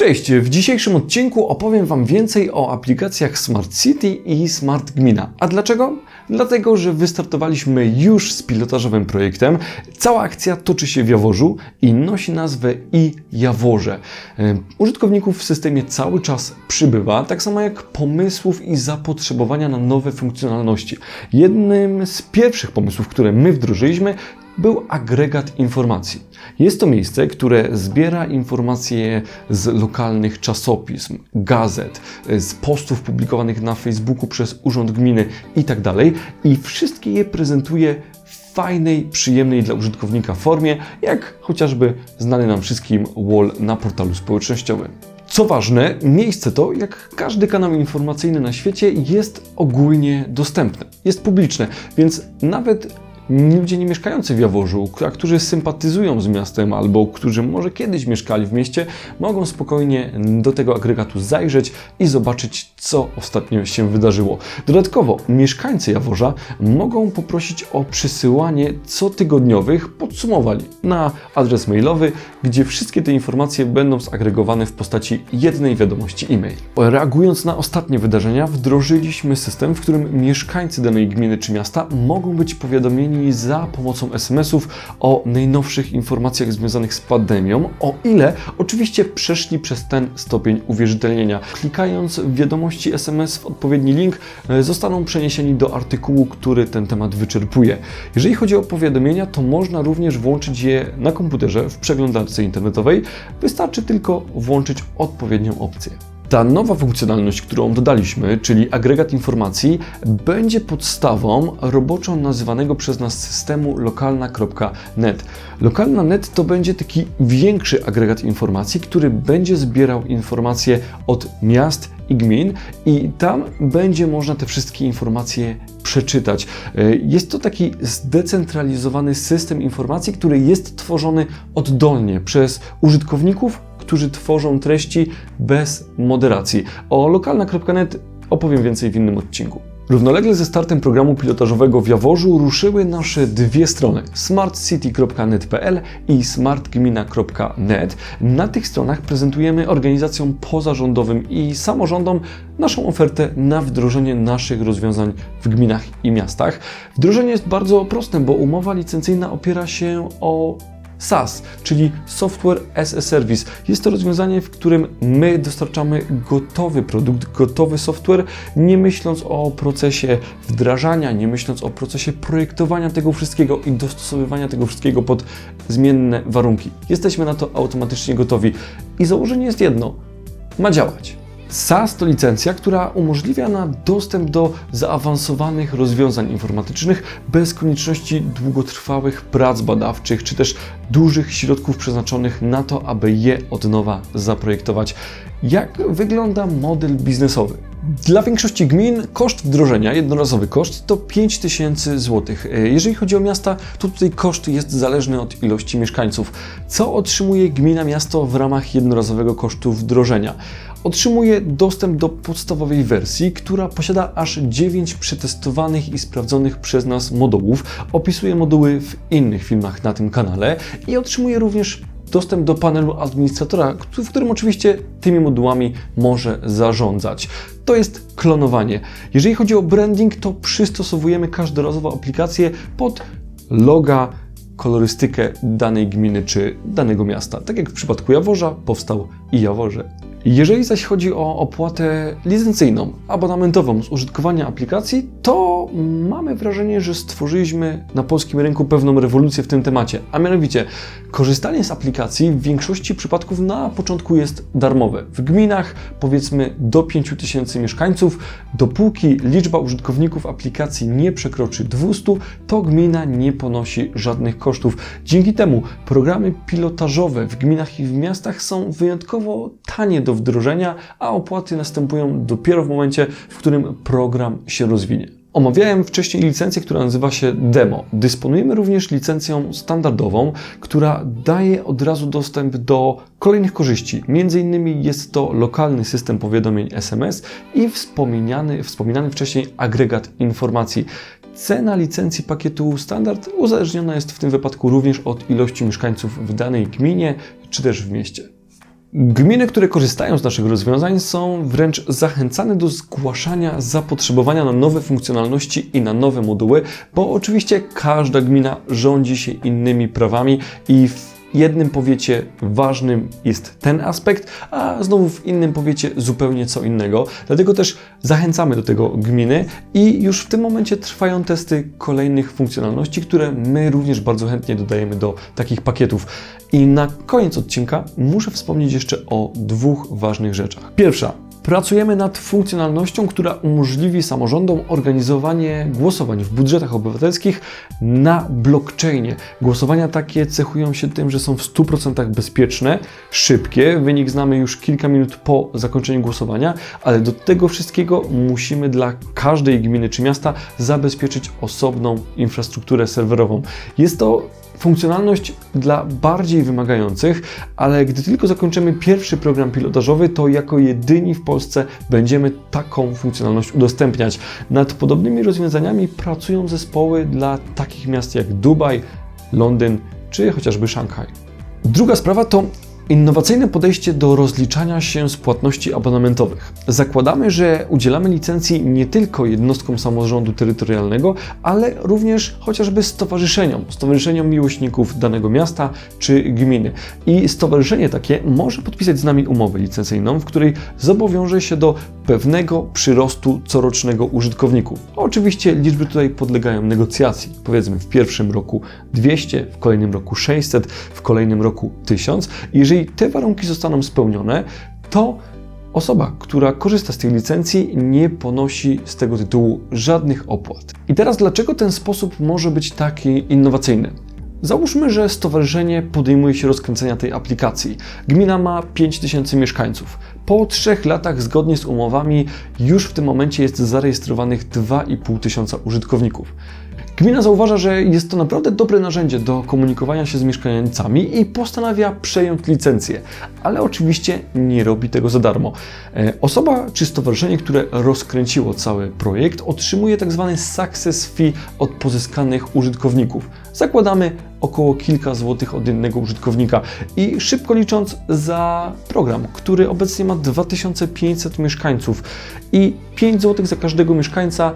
Cześć, w dzisiejszym odcinku opowiem Wam więcej o aplikacjach Smart City i Smart Gmina. A dlaczego? Dlatego, że wystartowaliśmy już z pilotażowym projektem. Cała akcja toczy się w Jaworzu i nosi nazwę i Jaworze. E, Użytkowników w systemie cały czas przybywa, tak samo jak pomysłów i zapotrzebowania na nowe funkcjonalności. Jednym z pierwszych pomysłów, które my wdrożyliśmy, był agregat informacji. Jest to miejsce, które zbiera informacje z lokalnych czasopism, gazet, z postów publikowanych na Facebooku przez Urząd Gminy itd. i wszystkie je prezentuje w fajnej, przyjemnej dla użytkownika formie, jak chociażby znany nam wszystkim wall na portalu społecznościowym. Co ważne, miejsce to, jak każdy kanał informacyjny na świecie, jest ogólnie dostępne, jest publiczne, więc nawet ludzie nie mieszkający w Jaworzu, a którzy sympatyzują z miastem albo którzy może kiedyś mieszkali w mieście, mogą spokojnie do tego agregatu zajrzeć i zobaczyć, co ostatnio się wydarzyło. Dodatkowo mieszkańcy Jaworza mogą poprosić o przysyłanie cotygodniowych podsumowań na adres mailowy, gdzie wszystkie te informacje będą zagregowane w postaci jednej wiadomości e-mail. Reagując na ostatnie wydarzenia, wdrożyliśmy system, w którym mieszkańcy danej gminy czy miasta mogą być powiadomieni za pomocą SMS-ów o najnowszych informacjach związanych z pandemią, o ile oczywiście przeszli przez ten stopień uwierzytelnienia. Klikając w wiadomości SMS w odpowiedni link, e, zostaną przeniesieni do artykułu, który ten temat wyczerpuje. Jeżeli chodzi o powiadomienia, to można również włączyć je na komputerze w przeglądarce internetowej. Wystarczy tylko włączyć odpowiednią opcję. Ta nowa funkcjonalność, którą dodaliśmy, czyli agregat informacji, będzie podstawą roboczo nazywanego przez nas systemu lokalna.net. Lokalna.net to będzie taki większy agregat informacji, który będzie zbierał informacje od miast i gmin i tam będzie można te wszystkie informacje przeczytać. Jest to taki zdecentralizowany system informacji, który jest tworzony oddolnie przez użytkowników którzy tworzą treści bez moderacji. O lokalna.net opowiem więcej w innym odcinku. Równolegle ze startem programu pilotażowego w Jaworzu ruszyły nasze dwie strony smartcity.net.pl i smartgmina.net. Na tych stronach prezentujemy organizacjom pozarządowym i samorządom naszą ofertę na wdrożenie naszych rozwiązań w gminach i miastach. Wdrożenie jest bardzo proste, bo umowa licencyjna opiera się o SaaS, czyli Software as a Service. Jest to rozwiązanie, w którym my dostarczamy gotowy produkt, gotowy software, nie myśląc o procesie wdrażania, nie myśląc o procesie projektowania tego wszystkiego i dostosowywania tego wszystkiego pod zmienne warunki. Jesteśmy na to automatycznie gotowi i założenie jest jedno: ma działać. SaaS to licencja, która umożliwia nam dostęp do zaawansowanych rozwiązań informatycznych bez konieczności długotrwałych prac badawczych czy też dużych środków przeznaczonych na to, aby je od nowa zaprojektować. Jak wygląda model biznesowy? Dla większości gmin koszt wdrożenia, jednorazowy koszt, to 5000 zł. Jeżeli chodzi o miasta, to tutaj koszt jest zależny od ilości mieszkańców. Co otrzymuje gmina miasto w ramach jednorazowego kosztu wdrożenia? Otrzymuje dostęp do podstawowej wersji, która posiada aż 9 przetestowanych i sprawdzonych przez nas modułów. Opisuje moduły w innych filmach na tym kanale i otrzymuje również dostęp do panelu administratora, w którym oczywiście tymi modułami może zarządzać. To jest klonowanie. Jeżeli chodzi o branding, to przystosowujemy każdorazowo aplikację pod loga, kolorystykę danej gminy czy danego miasta. Tak jak w przypadku Jaworza powstał i Jaworze jeżeli zaś chodzi o opłatę licencyjną, abonamentową z użytkowania aplikacji, to mamy wrażenie, że stworzyliśmy na polskim rynku pewną rewolucję w tym temacie. A mianowicie, korzystanie z aplikacji w większości przypadków na początku jest darmowe. W gminach powiedzmy do 5000 mieszkańców, dopóki liczba użytkowników aplikacji nie przekroczy 200, to gmina nie ponosi żadnych kosztów. Dzięki temu programy pilotażowe w gminach i w miastach są wyjątkowo tanie do do wdrożenia, a opłaty następują dopiero w momencie, w którym program się rozwinie. Omawiałem wcześniej licencję, która nazywa się Demo. Dysponujemy również licencją standardową, która daje od razu dostęp do kolejnych korzyści. Między innymi jest to lokalny system powiadomień SMS i wspomniany, wspominany wcześniej agregat informacji. Cena licencji pakietu standard uzależniona jest w tym wypadku również od ilości mieszkańców w danej gminie czy też w mieście. Gminy, które korzystają z naszych rozwiązań, są wręcz zachęcane do zgłaszania zapotrzebowania na nowe funkcjonalności i na nowe moduły, bo oczywiście każda gmina rządzi się innymi prawami i w jednym powiecie ważnym jest ten aspekt, a znowu w innym powiecie zupełnie co innego. Dlatego też zachęcamy do tego gminy i już w tym momencie trwają testy kolejnych funkcjonalności, które my również bardzo chętnie dodajemy do takich pakietów. I na koniec odcinka muszę wspomnieć jeszcze o dwóch ważnych rzeczach. Pierwsza, Pracujemy nad funkcjonalnością, która umożliwi samorządom organizowanie głosowań w budżetach obywatelskich na blockchainie. Głosowania takie cechują się tym, że są w 100% bezpieczne, szybkie. Wynik znamy już kilka minut po zakończeniu głosowania, ale do tego wszystkiego musimy dla każdej gminy czy miasta zabezpieczyć osobną infrastrukturę serwerową. Jest to funkcjonalność dla bardziej wymagających, ale gdy tylko zakończymy pierwszy program pilotażowy, to jako jedyni w Polsce będziemy taką funkcjonalność udostępniać. Nad podobnymi rozwiązaniami pracują zespoły dla takich miast jak Dubaj, Londyn czy chociażby Szanghaj. Druga sprawa to Innowacyjne podejście do rozliczania się z płatności abonamentowych. Zakładamy, że udzielamy licencji nie tylko jednostkom samorządu terytorialnego, ale również chociażby stowarzyszeniom, stowarzyszeniom miłośników danego miasta czy gminy. I stowarzyszenie takie może podpisać z nami umowę licencyjną, w której zobowiąże się do pewnego przyrostu corocznego użytkowników. Oczywiście liczby tutaj podlegają negocjacji. Powiedzmy w pierwszym roku 200, w kolejnym roku 600, w kolejnym roku 1000. Jeżeli te warunki zostaną spełnione, to osoba, która korzysta z tej licencji, nie ponosi z tego tytułu żadnych opłat. I teraz dlaczego ten sposób może być taki innowacyjny? Załóżmy, że stowarzyszenie podejmuje się rozkręcenia tej aplikacji. Gmina ma 5000 mieszkańców. Po trzech latach, zgodnie z umowami, już w tym momencie jest zarejestrowanych 2,5 tysiąca użytkowników. Gmina zauważa, że jest to naprawdę dobre narzędzie do komunikowania się z mieszkańcami i postanawia przejąć licencję, ale oczywiście nie robi tego za darmo. E, osoba czy stowarzyszenie, które rozkręciło cały projekt, otrzymuje tzw. Tak success fee od pozyskanych użytkowników. Zakładamy około kilka złotych od jednego użytkownika i szybko licząc za program, który obecnie ma 2500 mieszkańców i 5 złotych za każdego mieszkańca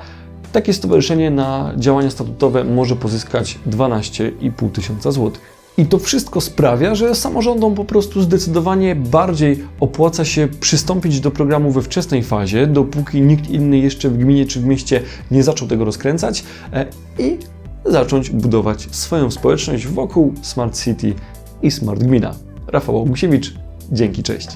takie stowarzyszenie na działania statutowe może pozyskać 12,5 tysiąca złotych. I to wszystko sprawia, że samorządom po prostu zdecydowanie bardziej opłaca się przystąpić do programu we wczesnej fazie, dopóki nikt inny jeszcze w gminie czy w mieście nie zaczął tego rozkręcać e, i zacząć budować swoją społeczność wokół Smart City i Smart Gmina. Rafał Bogusiewicz, dzięki, cześć.